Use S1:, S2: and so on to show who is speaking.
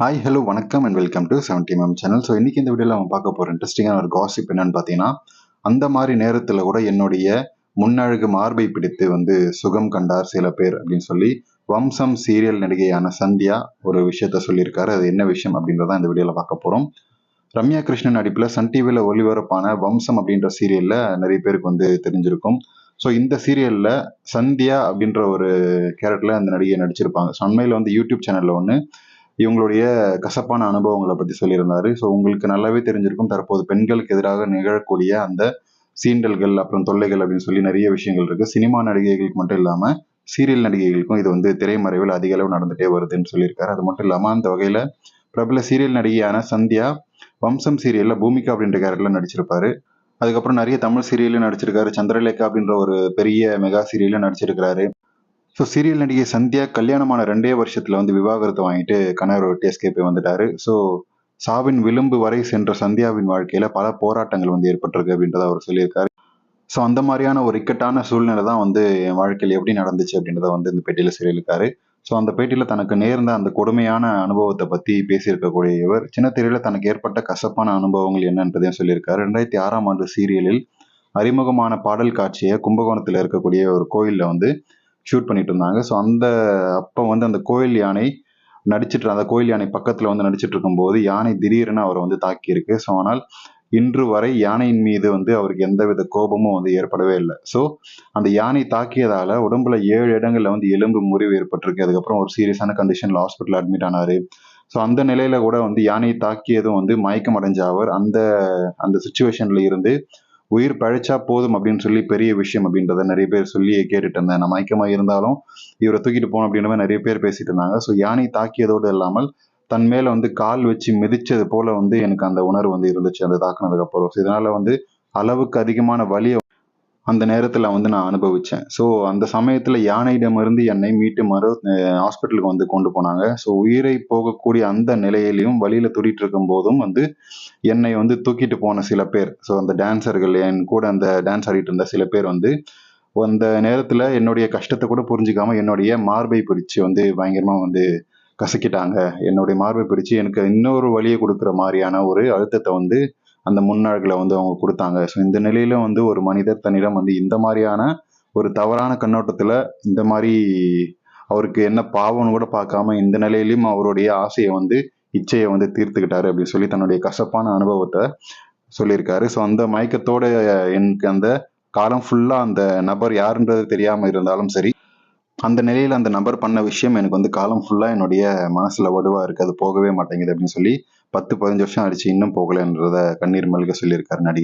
S1: Hi hello வணக்கம் and welcome to seventy ma'am channel so இன்றைக்கி இந்த வீடியோவில் நம்ம பார்க்க போகிற இன்ட்ரெஸ்டிங்கான ஒரு காசிப் என்னன்னு பார்த்தீங்கன்னா அந்த மாதிரி நேரத்தில் கூட என்னுடைய முன்னழகு மார்பை பிடித்து வந்து சுகம் கண்டார் சில பேர் அப்படின்னு சொல்லி வம்சம் சீரியல் நடிகையான சந்தியா ஒரு விஷயத்த சொல்லியிருக்காரு. அது என்ன விஷயம் அப்படின்றத இந்த வீடியோவில் பார்க்க போகிறோம் ரம்யா கிருஷ்ணன் நடிப்பில் சன் டிவியில் ஒளிபரப்பான வம்சம் அப்படின்ற சீரியலில் நிறைய பேருக்கு வந்து தெரிஞ்சிருக்கும். ஸோ இந்த சீரியலில் சந்தியா அப்படின்ற ஒரு கேரக்டரில் அந்த நடிகை நடிச்சிருப்பாங்க. ஸோ அண்மையில் வந்து யூடியூப் சேனலில் ஒன்று இவங்களுடைய கசப்பான அனுபவங்களை பற்றி சொல்லியிருந்தாரு. ஸோ உங்களுக்கு நல்லாவே தெரிஞ்சிருக்கும். தற்போது பெண்களுக்கு எதிராக நிகழக்கூடிய அந்த சீண்டல்கள் அப்புறம் தொல்லைகள் அப்படின்னு சொல்லி நிறைய விஷயங்கள் இருக்கு. சினிமா நடிகைகளுக்கு மட்டும் இல்லாமல் சீரியல் நடிகைகளுக்கும் இது வந்து திரைமறைவில் அதிக அளவு நடந்துட்டே வருதுன்னு சொல்லியிருக்காரு. அது மட்டும் இல்லாமல் அந்த வகையில் பிரபல சீரியல் நடிகையான சந்தியா வம்சம் சீரியலில் பூமிகா அப்படின்ற கேரக்டரில் நடிச்சிருப்பாரு. அதுக்கப்புறம் நிறைய தமிழ் சீரியலும் நடிச்சிருக்காரு. சந்திரலேகா அப்படின்ற ஒரு பெரிய மெகா சீரியலும் நடிச்சிருக்கிறாரு. ஸோ சீரியல் நடிகை சந்தியா கல்யாணமான ரெண்டே வருஷத்துல வந்து விவாகரத்து வாங்கிட்டு கணவர் விட்டு எஸ்கேப் வந்துட்டாரு. ஸோ சாவின் விளிம்பு வரை சென்ற சந்தியாவின் வாழ்க்கையில பல போராட்டங்கள் வந்து ஏற்பட்டிருக்கு அப்படின்றத அவர் சொல்லியிருக்காரு. ஸோ அந்த மாதிரியான ஒரு இக்கட்டான சூழ்நிலை தான் வந்து என் வாழ்க்கையில் எப்படி நடந்துச்சு அப்படின்றத வந்து இந்த பேட்டியில் சொல்லியிருக்காரு. ஸோ அந்த பேட்டியில் தனக்கு நேர்ந்த அந்த கொடுமையான அனுபவத்தை பற்றி பேசியிருக்கக்கூடிய இவர் சின்ன தெரியல தனக்கு ஏற்பட்ட கசப்பான அனுபவங்கள் என்னன்றதையும் சொல்லியிருக்காரு. ரெண்டாயிரத்தி ஆறாம் ஆண்டு சீரியலில் அறிமுகமான பாடல் காட்சியை கும்பகோணத்தில் இருக்கக்கூடிய ஒரு கோயிலில் வந்து ஷூட் பண்ணிட்டு இருந்தாங்க ஸோ அந்த அப்போ வந்து அந்த கோயில் யானை நடிச்சிட்டு அந்த கோயில் யானை பக்கத்தில் வந்து நடிச்சிட்டு இருக்கும்போது யானை திடீர்னு அவரை வந்து தாக்கியிருக்கு. ஸோ ஆனால் இன்று வரை யானையின் மீது வந்து அவருக்கு எந்தவித கோபமும் வந்து ஏற்படவே இல்லை. ஸோ அந்த யானை தாக்கியதால உடம்புல ஏழு இடங்கள்ல வந்து எலும்பு முறிவு ஏற்பட்டிருக்கு. அதுக்கப்புறம் ஒரு சீரியஸான கண்டிஷன்ல ஹாஸ்பிட்டல் அட்மிட் ஆனாரு. ஸோ அந்த நிலையில கூட வந்து யானையை தாக்கியதும் வந்து மயக்கம் அடைஞ்ச அவர் அந்த அந்த சுச்சுவேஷன்ல இருந்து உயிர் பழைச்சா போதும் அப்படின்னு சொல்லி பெரிய விஷயம் அப்படின்றத நிறைய பேர் சொல்லி கேட்டுட்டு இருந்தேன். நான் மயக்கமாக இருந்தாலும் இவரை தூக்கிட்டு போகணும் அப்படின்ற மாதிரி நிறைய பேர் பேசிட்டு இருந்தாங்க. ஸோ யானை தாக்கியதோடு இல்லாமல் தன் மேல வந்து கால் வச்சு மிதிச்சது போல வந்து எனக்கு அந்த உணர்வு வந்து இருந்துச்சு. அந்த தாக்குனதுக்கு அப்புறம். ஸோ இதனால வந்து அளவுக்கு அதிகமான வலியை அந்த நேரத்தில் வந்து நான் அனுபவித்தேன் ஸோ அந்த சமயத்தில் யானையிடமிருந்து என்னை மீட்டு மறு ஹாஸ்பிட்டலுக்கு வந்து கொண்டு போனாங்க. ஸோ உயிரை போகக்கூடிய அந்த நிலையிலையும் வழியில் துடிட்டு இருக்கும் போதும் வந்து என்னை வந்து தூக்கிட்டு போன சில பேர் ஸோ அந்த டான்சர்கள் என் கூட அந்த டான்ஸ் ஆடிட்டு இருந்த சில பேர் வந்து அந்த நேரத்தில் என்னுடைய கஷ்டத்தை கூட புரிஞ்சுக்காம என்னுடைய மார்பை பிடிச்சு வந்து பயங்கரமாக வந்து கசக்கிட்டாங்க. என்னுடைய மார்பை பிடிச்சு எனக்கு இன்னொரு வழியை கொடுக்குற மாதிரியான ஒரு அழுத்தத்தை வந்து அந்த முன்னாள்களை வந்து அவங்க கொடுத்தாங்க. ஸோ இந்த நிலையில வந்து ஒரு மனிதர் தன்னிடம் வந்து இந்த மாதிரியான ஒரு தவறான கண்ணோட்டத்தில் இந்த மாதிரி அவருக்கு என்ன பாவம்னு கூட பார்க்காம இந்த நிலையிலையும் அவருடைய ஆசையை வந்து இச்சையை வந்து தீர்த்துக்கிட்டாரு அப்படின்னு சொல்லி தன்னுடைய கசப்பான அனுபவத்தை சொல்லியிருக்காரு. ஸோ அந்த மயக்கத்தோட எனக்கு அந்த காலம் ஃபுல்லா அந்த நபர் யாருன்றது தெரியாம இருந்தாலும் சரி அந்த நிலையில அந்த நபர் பண்ண விஷயம் எனக்கு வந்து காலம் ஃபுல்லா என்னுடைய மனசுல வடுவா இருக்கு. அது போகவே மாட்டேங்குது அப்படின்னு சொல்லி பத்து பதினஞ்சு வருஷம் ஆயிடுச்சு இன்னும் போகலைன்றத கண்ணீர் மல்க சொல்லியிருக்காரு நடிகர்.